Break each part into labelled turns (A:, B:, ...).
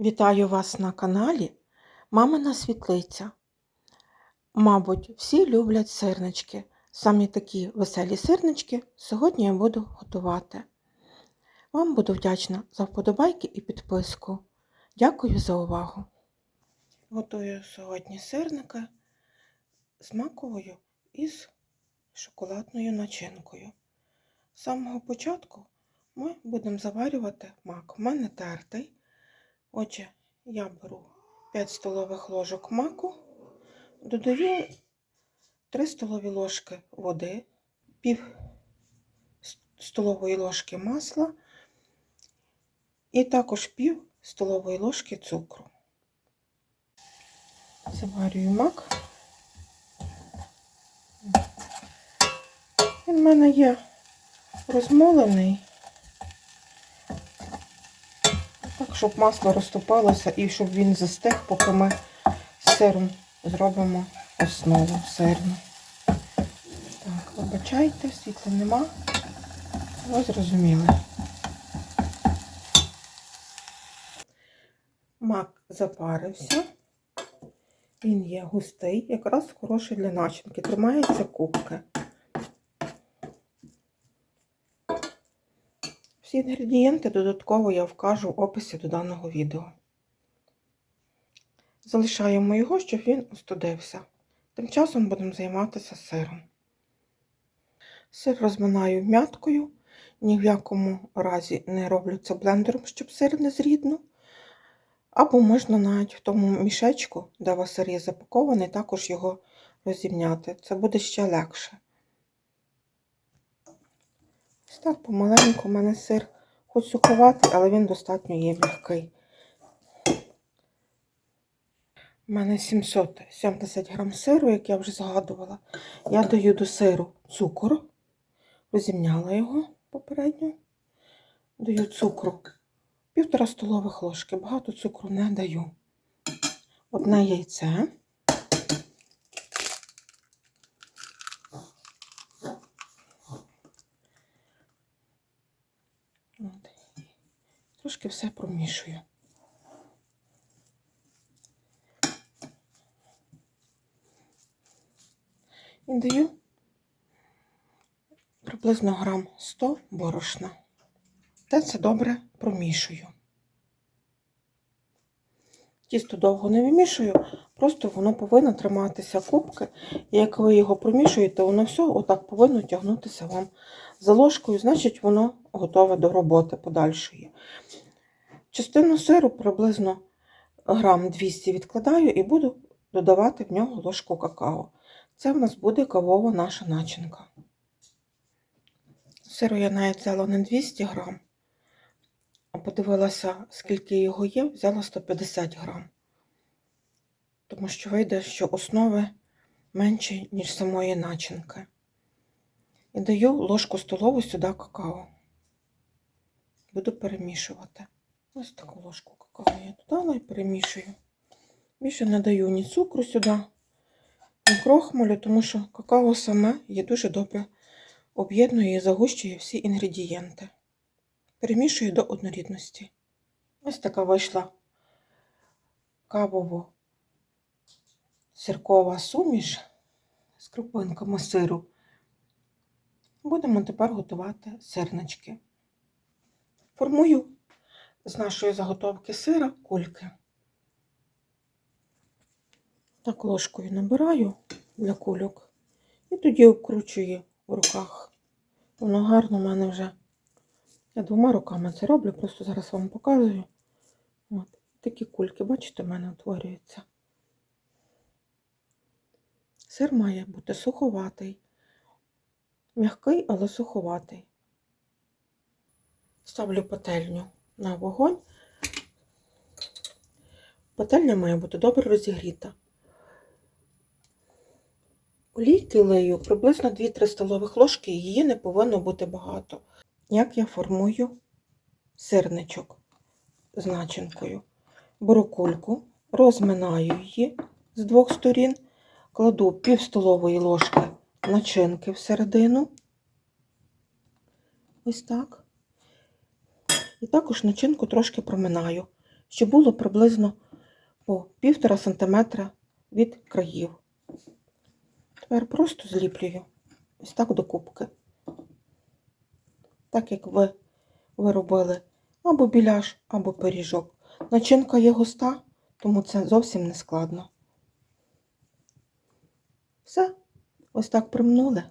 A: Вітаю вас на каналі Мамина Світлиця. Мабуть, всі люблять сирнички. Самі такі веселі сирнички сьогодні я буду готувати. Вам буду вдячна за вподобайки і підписку. Дякую за увагу. Готую сьогодні сирники з маковою і з шоколадною начинкою. З самого початку ми будемо заварювати мак. У мене тертий. Отже, я беру 5 столових ложок маку, додаю 3 столові ложки води, пів столової ложки масла і також пів столової ложки цукру. Заварюю мак. Він в мене є розмолений. Так, щоб масло розтопилося і щоб він застиг, поки ми з сиром зробимо основу сирну. Так, вибачайте, світла нема. Ви зрозуміли. Мак запарився. Він є густий, якраз хороший для начинки. Тримається кубки. Всі інгредієнти додатково я вкажу в описі до даного відео. Залишаємо його, щоб він остудився. Тим часом будемо займатися сиром. Сир розминаю м'яткою, ні в якому разі не роблю це блендером, щоб сир не зріднув. Або можна навіть в тому мішечку, де вас сир є запакований, також його розімняти. Це буде ще легше. Ось помаленьку у мене сир хоч суховатий, але він достатньо є м'який. У мене 770 грам сиру, як я вже згадувала. Я даю до сиру цукор, розімняла його попередньо. Даю цукру півтора столових ложки. Багато цукру не даю. Одне яйце. От. Трошки все промішую. І даю приблизно грам 100 борошна. Те це добре промішую. Тісто довго не вимішую, просто воно повинно триматися кубки. І як ви його промішуєте, воно все отак повинно тягнутися вам за ложкою, значить, воно готове до роботи подальшої. Частину сиру приблизно грам 200 відкладаю і буду додавати в нього ложку какао. Це в нас буде кавова наша начинка. Сиру я навіть взяла не 200 грам, а подивилася, скільки його є, взяла 150 грам. Тому що вийде, що основи менше, ніж самої начинки. І даю ложку столову сюди какао. Буду перемішувати. Ось таку ложку какао я додала і перемішую. Більше не даю ні цукру сюди, ні крохмалю, тому що какао саме є дуже добре об'єднує і загущує всі інгредієнти. Перемішую до однорідності. Ось така вийшла кавово сиркова суміш з крупинками сиру. Будемо тепер готувати сирнички. Формую з нашої заготовки сира кульки. Так ложкою набираю для кульок і тоді обкручую в руках. Воно гарно в мене вже. Я двома руками це роблю, просто зараз вам показую. От, Такі кульки, бачите, в мене утворюються. Сир має бути суховатий. М'який, але суховатий. Ставлю пательню на вогонь. Пательня має бути добре розігріта. Олійки лею приблизно 2-3 столових ложки, її не повинно бути багато. Як я формую сирничок з начинкою. Беру кульку, розминаю її з двох сторін, кладу пів столової ложки начинки всередину. Ось так. І також начинку трошки проминаю, щоб було приблизно по півтора сантиметра від країв. Тепер просто зліплюю ось так до кубки. Так як ви, ви робили або біляш, або пиріжок. Начинка є густа, тому це зовсім не складно. Все, ось так примнули.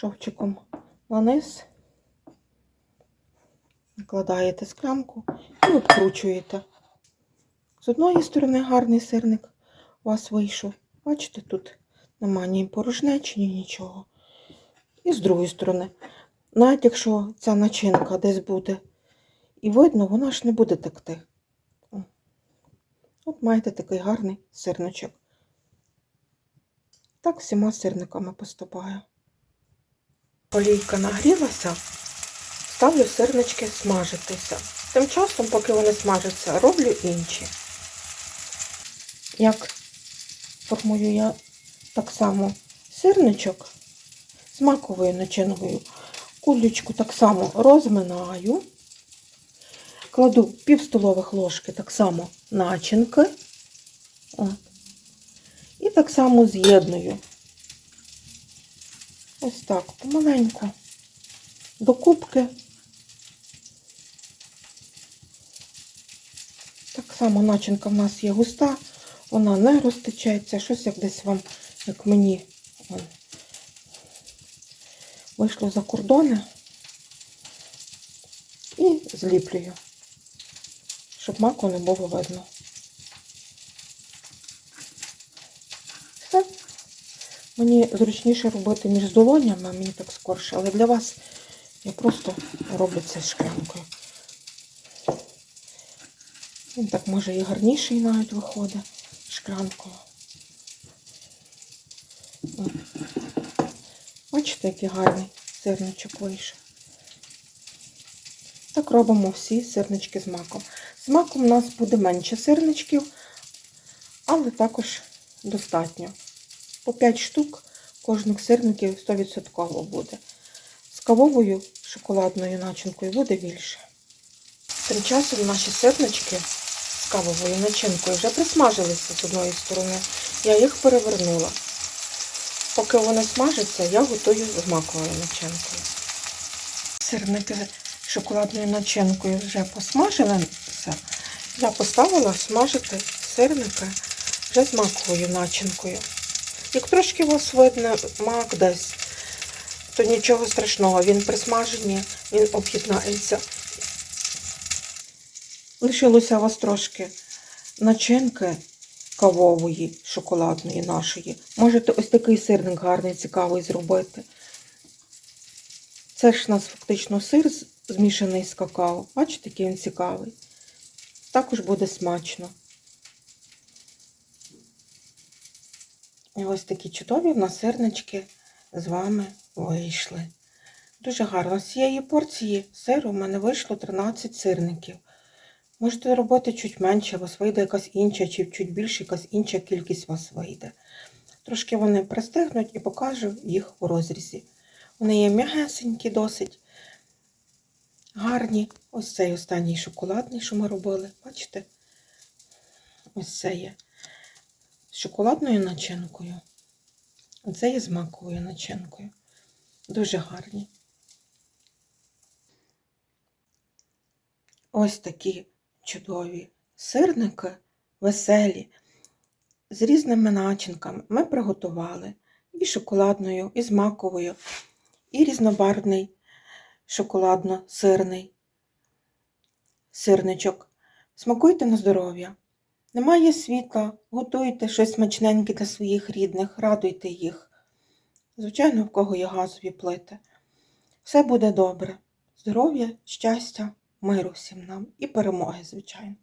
A: Шовчиком наниз, накладаєте склянку і обкручуєте. З одної сторони гарний сирник у вас вийшов. Бачите, тут нема ні порожнечі, ні нічого. І з другої сторони, навіть якщо ця начинка десь буде і видно, вона ж не буде текти. От маєте такий гарний сирничок. Так всіма сирниками поступаю. Олійка нагрілася, ставлю сирнички смажитися. Тим часом, поки вони смажаться, роблю інші. Як формую я так само сирничок з маковою начинкою. Кулечку так само розминаю, кладу пів столових ложки так само начинки. От. І так само з'єдную. Ось так, помаленьку. До кубки. Так само начинка в нас є густа, вона не розтечеться, щось як десь вам, як мені вон, вийшло за кордони і зліплюю, щоб маку не було видно. Все. Мені зручніше робити між долонями, мені так скорше, але для вас я просто роблю це шклянкою. Він так може і гарніший навіть виходить шклянкою. Бачите, який гарний сирничок вийшов. Так робимо всі сирнички з маком. З маком у нас буде менше сирничків, але також достатньо. По 5 штук кожних сирників 100% буде. З кавовою шоколадною начинкою буде більше. Тим часом наші сирнички з кавовою начинкою вже присмажилися з одної сторони. Я їх перевернула. Поки вони смажаться, я готую з маковою начинкою. Сирники з шоколадною начинкою вже посмажилися. Я поставила смажити сирники вже з маковою начинкою. Як трошки вас видно мак десь, то нічого страшного, він при смаженні, він об'єднається. Лишилося у вас трошки начинки кавової, шоколадної нашої. Можете ось такий сирник гарний, цікавий зробити. Це ж у нас фактично сир змішаний з какао. Бачите, який він цікавий. Також буде смачно. І ось такі чудові в нас сирнички з вами вийшли. Дуже гарно. З цієї порції сиру в мене вийшло 13 сирників. Можете робити чуть менше, у вас вийде якась інша, чи чуть більше якась інша кількість у вас вийде. Трошки вони пристигнуть і покажу їх у розрізі. Вони є м'ягесенькі досить. Гарні. Ось цей останній шоколадний, що ми робили. Бачите? Ось це є шоколадною начинкою. Оце є з маковою начинкою. Дуже гарні. Ось такі чудові сирники, веселі, з різними начинками ми приготували і шоколадною, і з маковою, і різнобарвний шоколадно-сирний сирничок. Смакуйте на здоров'я. Немає світла, готуйте щось смачненьке для своїх рідних, радуйте їх. Звичайно, в кого є газові плити. Все буде добре. Здоров'я, щастя, миру всім нам і перемоги, звичайно.